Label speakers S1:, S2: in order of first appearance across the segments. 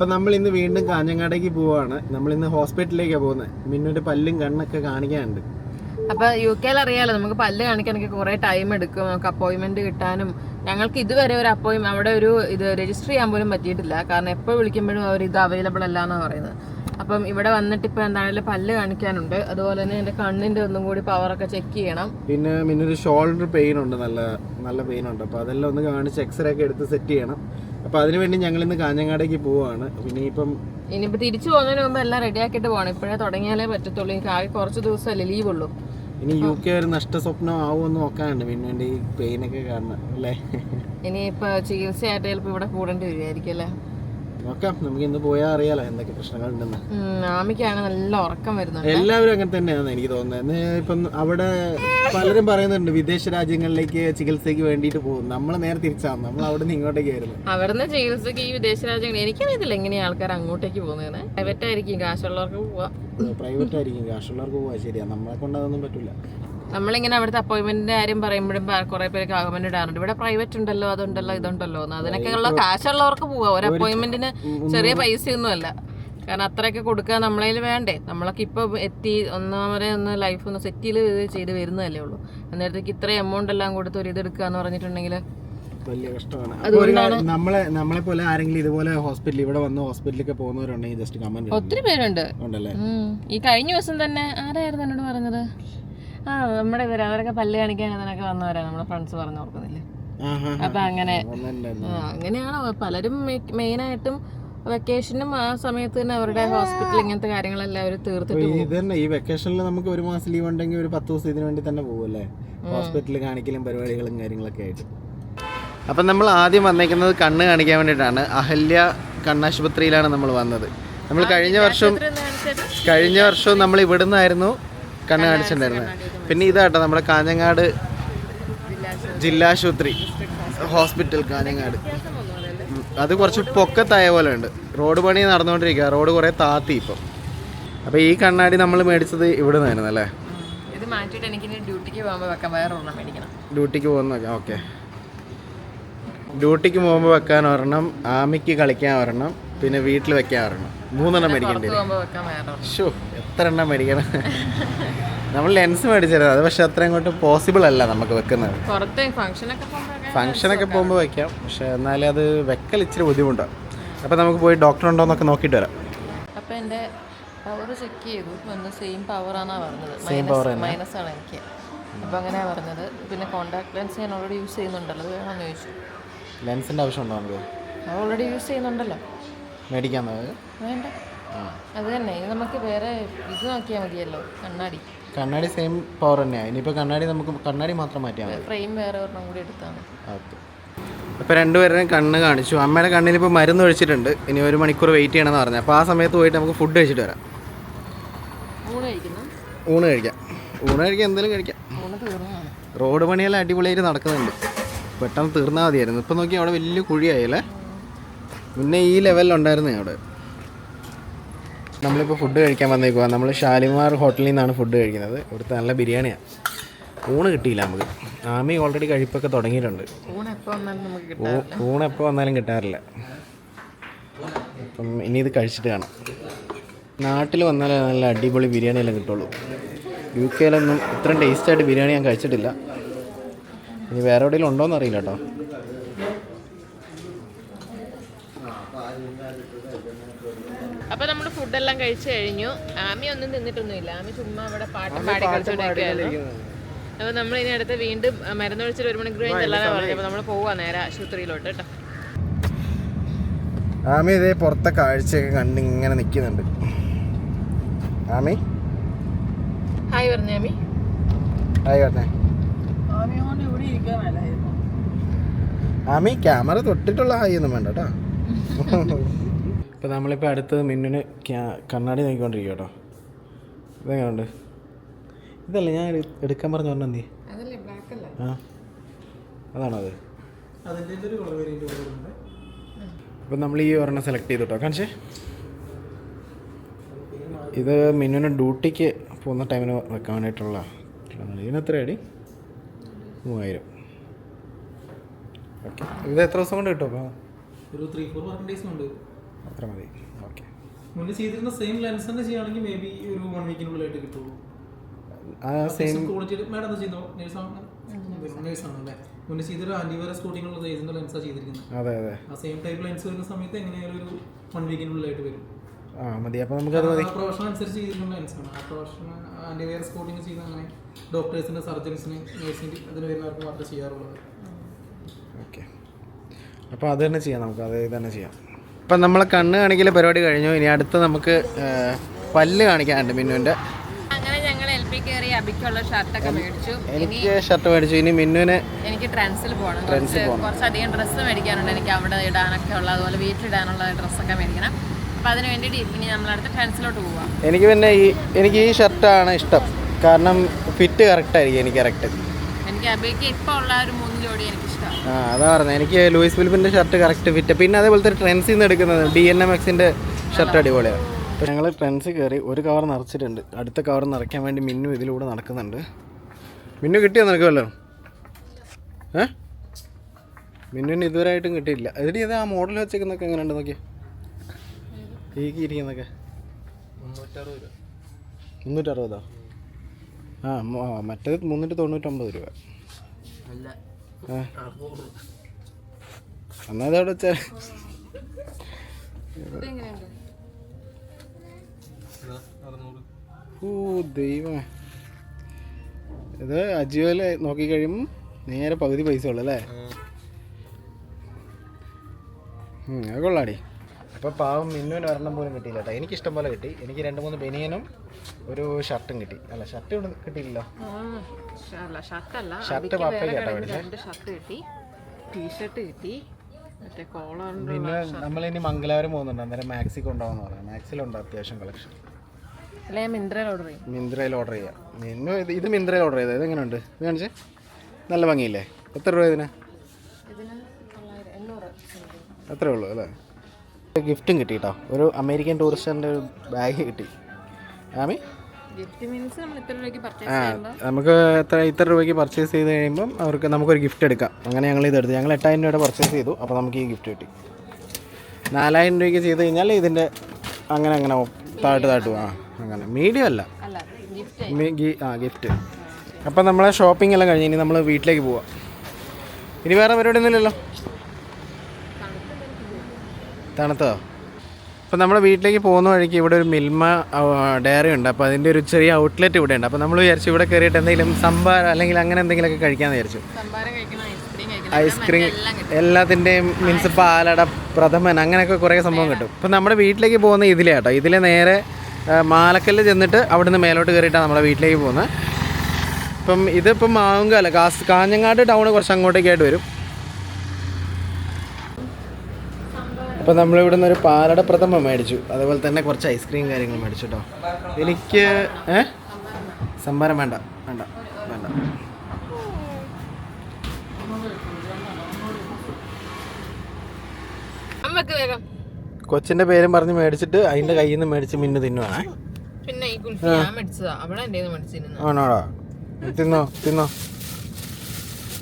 S1: അപ്പൊ നമ്മൾ ഇന്ന് വീണ്ടും കാഞ്ഞങ്ങാടേക്ക് പോവാണ്. നമ്മൾ ഇന്ന് ഹോസ്പിറ്റലിലേക്കാണ് പോകുന്നത് മിന്നൊരു പല്ലും കണ്ണൊക്കെ കാണിക്കാനുണ്ട്.
S2: അപ്പൊ യു കെയിൽ അറിയാലോ നമുക്ക് പല്ല് കാണിക്കാനൊക്കെ കുറെ ടൈം എടുക്കും. നമുക്ക് അപ്പോയിന്റ്മെന്റ് കിട്ടാനും. ഞങ്ങൾക്ക് ഇതുവരെ ഒരു അപ്പോയിന്റ് അവിടെ ഒരു ഇത് രജിസ്റ്റർ ചെയ്യാൻ പോലും പറ്റിയിട്ടില്ല. കാരണം എപ്പോൾ വിളിക്കുമ്പോഴും അവർ ഇത് അവൈലബിൾ അല്ല എന്നാണ് പറയുന്നത്. അപ്പം ഇവിടെ വന്നിട്ട് ഇപ്പൊ എന്താണെങ്കിലും പല്ല് കാണിക്കാനുണ്ട്. അതുപോലെ തന്നെ എന്റെ കണ്ണിന്റെ ഒന്നും കൂടി പവർ ഒക്കെ ചെക്ക് ചെയ്യണം.
S1: പിന്നെ മിന്നൊരു ഷോൾഡർ പെയിൻ ഉണ്ട്. നല്ല നല്ല പെയിൻ ഉണ്ട്. അപ്പൊ അതെല്ലാം ഒന്ന് കാണിച്ച് എക്സ്റേ ഒക്കെ എടുത്ത് സെറ്റ് ചെയ്യണം. അപ്പൊ അതിനുവേണ്ടി ഞങ്ങൾ ഇന്ന് കാഞ്ഞങ്ങാടേക്ക് പോവാണ്. പിന്നെ ഇപ്പം
S2: ഇനിയിപ്പോ തിരിച്ചു പോകുന്നതിന് മുമ്പ് എല്ലാം റെഡിയാക്കിയിട്ട് പോകണം ഇപ്പോഴേ തുടങ്ങിയാലേ പറ്റത്തുള്ളൂ. എനിക്ക് ആകെ കുറച്ച് ദിവസമല്ലേ ലീവ് ഉള്ളൂ.
S1: ഇനി യു കെ ഒരു നഷ്ടസ്വപ്നം ആവുമെന്ന് നോക്കാനുണ്ട്. പിന്നെ ഈ പെയിനൊക്കെ കാരണം അല്ലേ?
S2: ഇനിയിപ്പോ ചികിത്സയായിട്ട് ചിലപ്പോൾ ഇവിടെ കൂടേണ്ടി വരുമായിരിക്കും അല്ലേ?
S1: നോക്കാം. നമുക്ക് ഇന്ന് പോയാൽ അറിയാലോ എന്തൊക്കെ പ്രശ്നങ്ങൾ
S2: ഉണ്ടെന്ന് ആമിക്കാണ് നല്ല ഉറക്കം
S1: എല്ലാവരും അങ്ങനെ തന്നെയാണ് എനിക്ക് തോന്നുന്നത്. ഇപ്പം അവിടെ പലരും പറയുന്നുണ്ട് വിദേശ രാജ്യങ്ങളിലേക്ക് ചികിത്സയ്ക്ക് വേണ്ടിട്ട് പോകും. നമ്മൾ നേരെ തിരിച്ചാണ് നമ്മൾ അവിടെ നിന്ന് ഇങ്ങോട്ടേക്ക് വരുന്നത്
S2: അവിടുന്ന് ചികിത്സക്ക് ഈ വിദേശ രാജ്യങ്ങൾ എനിക്കറിയത്തില്ല എങ്ങനെയാ ആൾക്കാർ അങ്ങോട്ടേക്ക് പോകുന്നത് പ്രൈവറ്റ് ആയിരിക്കും കാശുള്ളവർക്ക് പോവാ.
S1: പ്രൈവറ്റ് ആയിരിക്കും കാശുള്ളവർക്ക് പോവാ. ശരിയാ. നമ്മളെ കൊണ്ട് അതൊന്നും പറ്റില്ല
S2: നമ്മളിങ്ങനെ അവിടുത്തെ അപ്പോയിന്റ്മെന്റിന്റെ കാര്യം പറയുമ്പോഴും കുറെ പേർക്ക് ഗവൺമെന്റ് ഇടാറുണ്ട്. ഇവിടെ പ്രൈവറ്റ് ഉണ്ടല്ലോ അതുണ്ടല്ലോ ഇതുണ്ടല്ലോ അതിനൊക്കെ ഉള്ള കാശുള്ളവർക്ക് പോവാ. ഒരു അപ്പോയിന്റ്മെന്റിന് ചെറിയ പൈസയൊന്നുമല്ല കാരണം അത്രയൊക്കെ കൊടുക്കാൻ നമ്മളതിൽ വേണ്ടേ. നമ്മളൊക്കെ ഇപ്പൊ എത്തി ഒന്നാമതെ ഒന്ന് ലൈഫ് ഒന്ന് സെറ്റിൽ ചെയ്ത് വരുന്നതല്ലേ ഉള്ളൂ. അന്നേരത്തേക്ക് ഇത്ര എമൗണ്ട് എല്ലാം കൊടുത്ത് ഒരു ഇതെടുക്കുക എന്ന് പറഞ്ഞിട്ടുണ്ടെങ്കിൽ
S1: വലിയ കഷ്ടമാണ്. നമ്മളെ നമ്മളെ പോലെ ആരെങ്കിലും ഇതുപോലെ ഹോസ്പിറ്റലിൽ ഇവിടെ വന്ന് ഹോസ്പിറ്റലിലൊക്കെ പോകുന്നവരുണ്ടെങ്കിൽ ജസ്റ്റ് കമന്റ്
S2: ഒത്തിരി പേരുണ്ട്.
S1: ഉണ്ടല്ലേ?
S2: ഈ കഴിഞ്ഞ ദിവസം തന്നെ ആരായിരുന്നു എന്നോട് പറഞ്ഞത്? ആ നമ്മുടെ ഇവർ അവരൊക്കെ പല്ല് കാണിക്കാൻ അതിനൊക്കെ വന്നവരാ. നമ്മുടെ ഫ്രണ്ട്സ് പറഞ്ഞു ഓർക്കുന്നില്ലേ അപ്പൊ അങ്ങനെ അങ്ങനെയാണ്? പലരും മെയിനായിട്ടും വെക്കേഷനും ആ സമയത്ത് തന്നെ അവരുടെ ഹോസ്പിറ്റൽ ഇങ്ങനത്തെ കാര്യങ്ങളെല്ലാം അവർ തീർത്തിട്ട്
S1: ഇത് തന്നെ ഈ വെക്കേഷനിൽ നമുക്ക് ഒരു മാസം ലീവ് ഉണ്ടെങ്കിൽ ഒരു പത്ത് ദിവസം ഇതിനു വേണ്ടി തന്നെ പോകുമല്ലേ ഹോസ്പിറ്റലിൽ കാണിക്കലും പരിപാടികളും കാര്യങ്ങളൊക്കെ ആയിട്ട്. അപ്പം നമ്മൾ ആദ്യം വന്നേക്കുന്നത് കണ്ണ് കാണിക്കാൻ വേണ്ടിയിട്ടാണ്. അഹല്യ കണ്ണാശുപത്രിയിലാണ് നമ്മൾ വന്നത്. നമ്മൾ കഴിഞ്ഞ വർഷം കഴിഞ്ഞ വർഷവും നമ്മൾ ഇവിടുന്നായിരുന്നു. കണ്ണ് കാണിച്ചിട്ടുണ്ടായിരുന്നത് പിന്നെ ഇതാട്ടോ നമ്മുടെ കാഞ്ഞങ്ങാട് ജില്ലാശുപത്രി. ഹോസ്പിറ്റൽ കാഞ്ഞങ്ങാട്. അത് കുറച്ച് പൊക്കത്തായ പോലെ ഉണ്ട് റോഡ് പണി നടന്നുകൊണ്ടിരിക്കുക റോഡ് കുറേ താത്തി ഇപ്പം. അപ്പോൾ ഈ കണ്ണാടി നമ്മൾ മേടിച്ചത് ഇവിടെ നിന്നായിരുന്നു അല്ലേ?
S2: ഇത് മാറ്റിയിട്ട് എനിക്ക് ഡ്യൂട്ടിക്ക് പോകുമ്പോൾ വെക്കാൻ വേറെ ഒരെണ്ണം മേടിക്കണം.
S1: ഡ്യൂട്ടിക്ക് പോകുന്ന ഓക്കെ. ഡ്യൂട്ടിക്ക് പോകുമ്പോൾ വെക്കാൻ ഒരെണ്ണം. ആമിക്ക് കളിക്കാൻ ഒരെണ്ണം. പിന്നെ വീട്ടിൽ വെക്കാൻ ഒരെണ്ണം മൂന്നെണ്ണം മേടിക്കേണ്ടി ഷോ എത്ര എണ്ണം മേടിക്കണം? നമ്മൾ ലെൻസ് മേടിച്ചിരുന്നത്. അത് പക്ഷെ അത്ര അങ്ങോട്ട് പോസിബിൾ അല്ല നമുക്ക് വെക്കുന്നത്.
S2: ഫംഗ്ഷനൊക്കെ പോകുമ്പോൾ
S1: വെക്കാം. പക്ഷെ എന്നാലും അത് വെക്കൽ ഇച്ചിരി ബുദ്ധിമുട്ടാണ് അപ്പോൾ നമുക്ക് പോയി ഡോക്ടർ ഉണ്ടോ എന്നൊക്കെ നോക്കിയിട്ട് വരാം.
S2: അപ്പം എന്റെ പവർ ചെക്ക് ചെയ്തു. സെയിം പവറാണെന്നാണ് പറഞ്ഞത്.
S1: സെയിം പവർ
S2: മൈനസ് ആണ് എനിക്ക്. അപ്പം അങ്ങനെയാണ് പറഞ്ഞത്. പിന്നെ കോൺടാക്ട് ലെൻസ് ഞാൻ ഓൾറെഡി യൂസ് ചെയ്യുന്നുണ്ടല്ലോ. അത് വേണമെന്ന് ചോദിച്ചു.
S1: ലെൻസിന്റെ ആവശ്യമുണ്ടോ നമുക്ക്?
S2: ഓൾറെഡി യൂസ് ചെയ്യുന്നുണ്ടല്ലോ.
S1: അത്
S2: വേണ്ട.
S1: ആ.
S2: അത് തന്നെ. ഇത് നമുക്ക് വേറെ ഇത് നോക്കിയാൽ മതിയല്ലോ. കണ്ണാടി.
S1: കണ്ണാടി സെയിം പവർ തന്നെയാണ് ഇനിയിപ്പോൾ കണ്ണാടി നമുക്ക് കണ്ണാടി മാത്രം മാറ്റിയാൽ മതി.
S2: ഫ്രെയിം വേറെ ഒരെണ്ണം കൂടി എടുത്താണ്
S1: ഓക്കെ. അപ്പോൾ രണ്ടുപേരും കണ്ണ് കാണിച്ചു. അമ്മയുടെ കണ്ണിൽ ഇപ്പോൾ മരുന്ന് ഒഴിച്ചിട്ടുണ്ട്. ഇനി ഒരു മണിക്കൂർ വെയിറ്റ് ചെയ്യണമെന്ന് പറഞ്ഞു. അപ്പോൾ ആ സമയത്ത് പോയിട്ട് നമുക്ക് ഫുഡ് കഴിച്ചിട്ട് വരാം.
S2: ഊണ്
S1: കഴിക്കാം. ഊണ് കഴിക്കാം എന്തെങ്കിലും കഴിക്കാം. റോഡ് പണിയെല്ലാം അടിപൊളിയായിട്ട് നടക്കുന്നുണ്ട്. പെട്ടെന്ന് തീർന്നാൽ മതിയായിരുന്നു. ഇപ്പം നോക്കി അവിടെ വലിയ കുഴിയായല്ലേ മുന്നേ ഈ ലെവലിൽ ഉണ്ടായിരുന്നു അവിടെ. നമ്മളിപ്പോൾ ഫുഡ് കഴിക്കാൻ വന്നേക്കുക നമ്മൾ ഷാലിമാർ ഹോട്ടലിൽ നിന്നാണ് ഫുഡ് കഴിക്കുന്നത്. ഇവിടുത്തെ നല്ല ബിരിയാണിയാണ് ഊണ് കിട്ടിയില്ല നമുക്ക്. ആമി ഓൾറെഡി കഴിപ്പൊക്കെ തുടങ്ങിയിട്ടുണ്ട്.
S2: ഊണ് എപ്പോൾ വന്നാലും
S1: കിട്ടാറില്ല. അപ്പം ഇനി ഇത് കഴിച്ചിട്ട് കാണാം. നാട്ടിൽ വന്നാലേ നല്ല അടിപൊളി ബിരിയാണി എല്ലാം കിട്ടുള്ളൂ. യു കെയിലൊന്നും ഇത്രയും ടേസ്റ്റായിട്ട് ബിരിയാണി ഞാൻ കഴിച്ചിട്ടില്ല. ഇനി വേറെ എവിടെയെങ്കിലും ഉണ്ടോയെന്ന് അറിയില്ല കേട്ടോ
S2: അപ്പൊ നമ്മൾ ഫുഡെല്ലാം കഴിച്ചു കഴിഞ്ഞു. ആമി ഒന്നും തിന്നിട്ടൊന്നുമില്ല. ആമി ചുമ്മാ അവിടെ പാട്ട് പാടി കളിച്ചോണ്ടിരിക്കുകയായിരുന്നു. അപ്പൊ നമ്മൾ ഇനി അടുത്ത് വീണ്ടും മരുന്ന് മരുന്നൊഴിച്ചിട്ട് ഒരു മണിക്കൂർ കഴിഞ്ഞ് ചെല്ലാനാ പറഞ്ഞു അപ്പൊ നമ്മൾ പോവാ നേരെ ആശുപത്രിയിലോട്ട് കേട്ടോ.
S1: ആമി ഇതേ പുറത്തെ കാഴ്ചയൊക്കെ കണ്ട് ഇങ്ങനെ നിൽക്കുന്നുണ്ട് ആമി?
S2: ഹായ് പറഞ്ഞു ആമി?
S1: ഹായ് പറഞ്ഞേ. ആമി ക്യാമറ തൊട്ടിട്ടുള്ള ഹായ് ഒന്നും വേണ്ട കേട്ടോ. ഇപ്പം നമ്മളിപ്പോൾ അടുത്ത് മിന്നിന് ക്യാ- കണ്ണാടി നോക്കിക്കൊണ്ടിരിക്കുക കേട്ടോ ഇതെങ്ങനെയുണ്ട് ഇതല്ല ഞാൻ എടുക്കാൻ പറഞ്ഞു എന്തി
S2: ബ്ലാക്ക് അല്ല?
S1: ആ. അതാണോ അത് അപ്പം നമ്മൾ ഈ ഒരെണ്ണം സെലക്ട് ചെയ്തു കേട്ടോ കാണിച്ചേ. ഇത് മിന്നുവിന് ഡ്യൂട്ടിക്ക് പോകുന്ന ടൈമിന് വെക്കാൻ വേണ്ടിയിട്ടുള്ള ഇതിന് എത്ര അടി? മൂവായിരം. ഓക്കെ. ഇത് എത്ര ദിവസം കൊണ്ട് കിട്ടും അപ്പോൾ
S3: ഒരു ത്രീ ഫോർ വർക്കിംഗ് ഡേയ്സ് ഉണ്ട്
S1: അത്ര മതി. ഓക്കെ
S3: മുന്നേ ചെയ്തിരുന്ന സെയിം ലെൻസ് തന്നെ ചെയ്യുകയാണെങ്കിൽ മേ ബി ഒരു വൺ വീക്കിനുള്ളിലായിട്ട് കിട്ടുള്ളൂ.
S1: ആ സെയിം
S3: ക്വാളിറ്റി മാഡം എന്താ ചെയ്യുന്നോ? നേഴ്സാണ് നേഴ്സാണ് അല്ലേ? മുന്നേ ചെയ്തൊരു ആന്റിവൈറസ് കോട്ടിങ്ങുള്ള സൈസിന്റെ ലെൻസാണ് ചെയ്തിരിക്കുന്നത്.
S1: അതെ അതെ.
S3: ആ സെയിം ടൈപ്പ് ലെൻസ് വരുന്ന സമയത്ത് എങ്ങനെയായാലും ഒരു വൺ വീക്കിനുള്ളിലായിട്ട് വരും.
S1: ആ മതി. അപ്പോൾ നമുക്കത് മതി.
S3: ആ പ്രൊഫഷൻ അനുസരിച്ച് ലെൻസാണ് ആ പ്രൊഫഷൻ ആന്റിവൈറസ് കോട്ടിങ് ചെയ്യുന്ന അങ്ങനെ ഡോക്ടേഴ്സിന് സർജൻസിന് നേഴ്സിന് അതിന് വരുന്നവർക്ക് മാത്രമേ ചെയ്യാറുള്ളത്.
S1: ഓക്കെ അപ്പോൾ അത് തന്നെ ചെയ്യാം നമുക്ക്. അതേ തന്നെ ചെയ്യാം. അപ്പം നമ്മളെ കണ്ണ് കാണിക്കൽ പരിപാടി കഴിഞ്ഞു. ഇനി അടുത്ത് നമുക്ക് പല്ല് കാണിക്കാനുണ്ട്
S2: മിന്നുവിന്റെ.
S1: എനിക്ക് ഷർട്ട് മേടിച്ചു. ഇനി മിന്നുവിന്
S2: എനിക്ക് ട്രെൻസിൽ പോകണം. കുറച്ച് കുറച്ചധികം ഡ്രസ്സ് മേടിക്കാനുണ്ട്. എനിക്ക് അവിടെ ഇടാനൊക്കെ ഉള്ള അതുപോലെ വീട്ടിലിടാനുള്ള ഡ്രസ്സൊക്കെ മേടിക്കണം. അപ്പൊ അതിന് വേണ്ടിയിട്ട് ഇനി നമ്മളടുത്ത് ട്രെൻസിലോട്ട് പോവാം.
S1: എനിക്ക് പിന്നെ ഈ എനിക്ക് ഈ ഷർട്ടാണ് ഇഷ്ടം. കാരണം ഫിറ്റ് കറക്റ്റ് ആയിരിക്കും എനിക്ക് കറക്റ്റ്
S2: എനിക്ക് അബിക്ക് ഇപ്പോൾ ഉള്ള ഒരു മൂന്ന് ജോഡി എനിക്ക് ഇഷ്ടമാണ്
S1: ആ അതാ പറഞ്ഞത് എനിക്ക് ലൂയിസ് ഫിലിപ്പിന്റെ ഷർട്ട് കറക്റ്റ് ഫിറ്റ് പിന്നെ അതേപോലത്തെ ട്രെൻസിൽ നിന്ന് എടുക്കുന്നത് ഡി എൻ എം എക്സിന്റെ ഷർട്ട് അടിപൊളിയാണ്. അപ്പോൾ ഞങ്ങൾ ട്രെൻസ് കയറി ഒരു കവർ നിറച്ചിട്ടുണ്ട്. അടുത്ത കവർ നിറയ്ക്കാൻ വേണ്ടി മിന്നു ഇതിലൂടെ നടക്കുന്നുണ്ട്. മിന്നു കിട്ടിയോ നിനക്ക് വല്ലതും ഏ? മിന്നുവിന് ഇതുവരെയായിട്ടും കിട്ടിയില്ല. എടി ഇത് ആ മോഡൽ വെച്ചേക്കുന്നൊക്കെ എങ്ങനെയുണ്ട് നോക്കിയാ? ഈ ഇരിക്കുന്നൊക്കെ
S3: മുന്നൂറ്ററുപതോ?
S1: ആ മറ്റേത് മുന്നൂറ്റി തൊണ്ണൂറ്റൊമ്പത് രൂപ എന്നാ അവിടെ വെച്ചാൽ ഓ ദൈവമേ. ഇത് അജിയോയിൽ നോക്കിക്കഴിയുമ്പോൾ നേരെ പകുതി പൈസ ഉള്ളു അല്ലേ അത് കൊള്ളാടി. അപ്പോൾ പാവം മിന്നുവിന് ഒരെണ്ണം പോലും കിട്ടിയില്ല കേട്ടോ. എനിക്ക് ഇഷ്ടം പോലെ കിട്ടി. എനിക്ക് രണ്ട് മൂന്ന് ബനിയനും ഒരു ഷർട്ടും കിട്ടി. അല്ല ഷർട്ട് ഇവിടെ കിട്ടിയില്ലല്ലോ. ഷർട്ട് പാപ്പയ്ക്ക് കേട്ടോ
S2: ഷർട്ട് കിട്ടി. ടീഷർട്ട് കിട്ടി.
S1: പിന്നെ നമ്മളിനി മംഗലാപുരം പോകുന്നുണ്ട്. അന്നേരം മാക്സി കൊണ്ടുപോകാന്ന് പറയാം. മാക്സിലുണ്ട് അത്യാവശ്യം കളക്ഷൻ
S2: മിന്ത്രയിൽ ഓർഡർ ചെയ്യാം.
S1: മിന്നു ഇത് മിന്ത്രയിൽ ഓർഡർ ചെയ്തത്. ഇത് എങ്ങനെയുണ്ട്? ഇത് കാണിച്ചേ. നല്ല ഭംഗിയില്ലേ? എത്ര രൂപ ഇതിന്? അത്രേ ഉള്ളൂ അല്ലേ? ഗിഫ്റ്റും കിട്ടി കേട്ടോ. ഒരു അമേരിക്കൻ ടൂറിസ്റ്റിന്റെ ഒരു ബാഗ് കിട്ടി. ആമി? ആ നമുക്ക് എത്ര ഇത്ര രൂപയ്ക്ക് പർച്ചേസ് ചെയ്ത് കഴിയുമ്പം അവർക്ക് നമുക്കൊരു ഗിഫ്റ്റ് എടുക്കാം. അങ്ങനെ ഞങ്ങൾ ഇത് എടുത്തു. ഞങ്ങൾ എട്ടായിരം രൂപയുടെ പർച്ചേസ് ചെയ്തു. അപ്പോൾ നമുക്ക് ഈ ഗിഫ്റ്റ് കിട്ടി. നാലായിരം രൂപയ്ക്ക് ചെയ്ത് കഴിഞ്ഞാൽ ഇതിന്റെ അങ്ങനെ അങ്ങനെ താഴ്ട്ട് താഴ്ത്തു ആ അങ്ങനെ. മീഡിയം അല്ല. ആ ഗിഫ്റ്റ് അപ്പം നമ്മളെ ഷോപ്പിംഗ് എല്ലാം കഴിഞ്ഞ് ഇനി നമ്മൾ വീട്ടിലേക്ക് പോവാം. ഇനി വേറെ പരിപാടി ഒന്നുമില്ലല്ലോ. തണുത്തോ അപ്പം നമ്മൾ വീട്ടിലേക്ക് പോകുന്ന വഴിക്ക് ഇവിടെ ഒരു മിൽമ ഡയറി ഉണ്ട്. അപ്പോൾ അതിന്റെ ഒരു ചെറിയ ഔട്ട്ലെറ്റ് ഇവിടെ ഉണ്ട്. അപ്പോൾ നമ്മൾ വിചാരിച്ചു ഇവിടെ കയറിയിട്ട് എന്തെങ്കിലും സംഭാര അല്ലെങ്കിൽ അങ്ങനെ എന്തെങ്കിലുമൊക്കെ കഴിക്കാമെന്ന് വിചാരിച്ചു.
S2: ഐസ്ക്രീം
S1: എല്ലാത്തിന്റെയും മീൻസ് പാലട പ്രഥമൻ അങ്ങനെയൊക്കെ കുറേ സംഭവം കിട്ടും. ഇപ്പം നമ്മുടെ വീട്ടിലേക്ക് പോകുന്ന ഇതിലേ കേട്ടോ ഇതിലെ നേരെ മാലക്കല്ല് ചെന്നിട്ട് അവിടുന്ന് മേലോട്ട് കയറിയിട്ടാണ് നമ്മുടെ വീട്ടിലേക്ക് പോകുന്നത്. ഇപ്പം ഇതിപ്പം മാവുങ്കാല കാസ് കാഞ്ഞങ്ങാട് ടൗൺ കുറച്ച് അങ്ങോട്ടേക്കായിട്ട് വരും. അപ്പം നമ്മളിവിടുന്ന് ഒരു പാലട പ്രഥമ മേടിച്ചു. അതുപോലെ തന്നെ കുറച്ച് ഐസ്ക്രീം കാര്യങ്ങൾ മേടിച്ചു കേട്ടോ എനിക്ക് ഏ? സംഭാരം വേണ്ട വേണ്ട വേണ്ട. കൊച്ചിന്റെ പേരും പറഞ്ഞ് മേടിച്ചിട്ട് അതിന്റെ കയ്യിൽ നിന്ന് മേടിച്ച് മിന്നു തിന്നുവാണേ. ആണോടാ? തിന്നോ തിന്നോ.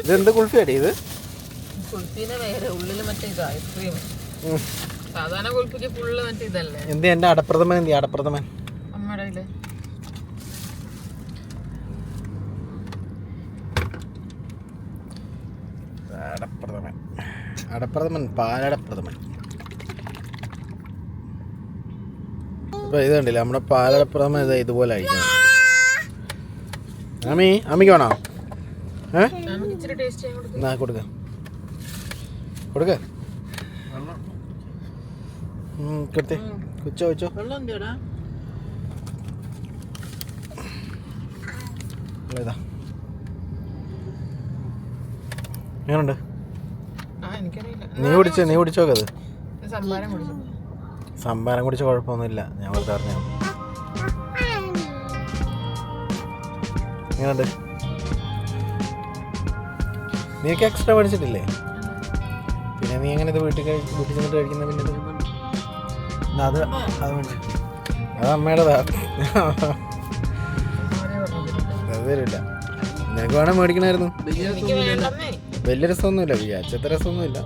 S1: ഇതെന്ത് കുൾഫിയാടി ഇത്?
S2: കുൽഫീനെ വേറെ ഉള്ളിൽ മറ്റേ ഐസ്ക്രീം. സാധാരണ കുൽഫിക്ക് ഫുള്ള് മറ്റേ ഇതല്ലേ?
S1: എന്ത് എന്റെ അടപ്രഥമൻ എന്ത് അടപ്രഥമൻ?
S2: അമ്മയുടെ കയ്യിൽ.
S1: അടപ്രഥമൻ. അടപ്രഥമൻ പാലടപ്രഥമൻ. ഇപ്പൊ ഇത് കണ്ടില്ല നമ്മുടെ പാലടപ്രഥമൻ ഇത് ഇതുപോലെ ആയിരിക്കും. അമ്മി അമ്മിക്ക് വേണോ? ഏ?
S2: കൊടുക്ക.
S1: കൊടുക്ക. കൊടുത്തേ. കൊച്ചോ കൊച്ചോ.
S2: വെള്ളം എന്തിടാ
S1: ഇതാ എങ്ങനുണ്ട് നീ കുടിച്ചോ നീ കുടിച്ചോക്കത്
S2: സംഭാരം കുടിച്ചു.
S1: സംഭാരം കുടിച്ച കുഴപ്പമൊന്നുമില്ല. ഞാൻ വെറുതെ പറഞ്ഞു എങ്ങനുണ്ട് നീക്ക് എക്സ്ട്രാ മേടിച്ചിട്ടില്ലേ പിന്നെ നീ എങ്ങനെ ഇത് വീട്ടിൽ വീട്ടിൽ ചെന്നിട്ട് കഴിക്കുന്ന പിന്നെ അത് അത് മേടിച്ചു അത് അമ്മയുടെതാ അത് തരില്ല. നിനക്ക് വേണം മേടിക്കണമായിരുന്നു വലിയ രസമൊന്നുമില്ല വിചാരിച്ചത്ര രസമൊന്നുമില്ല.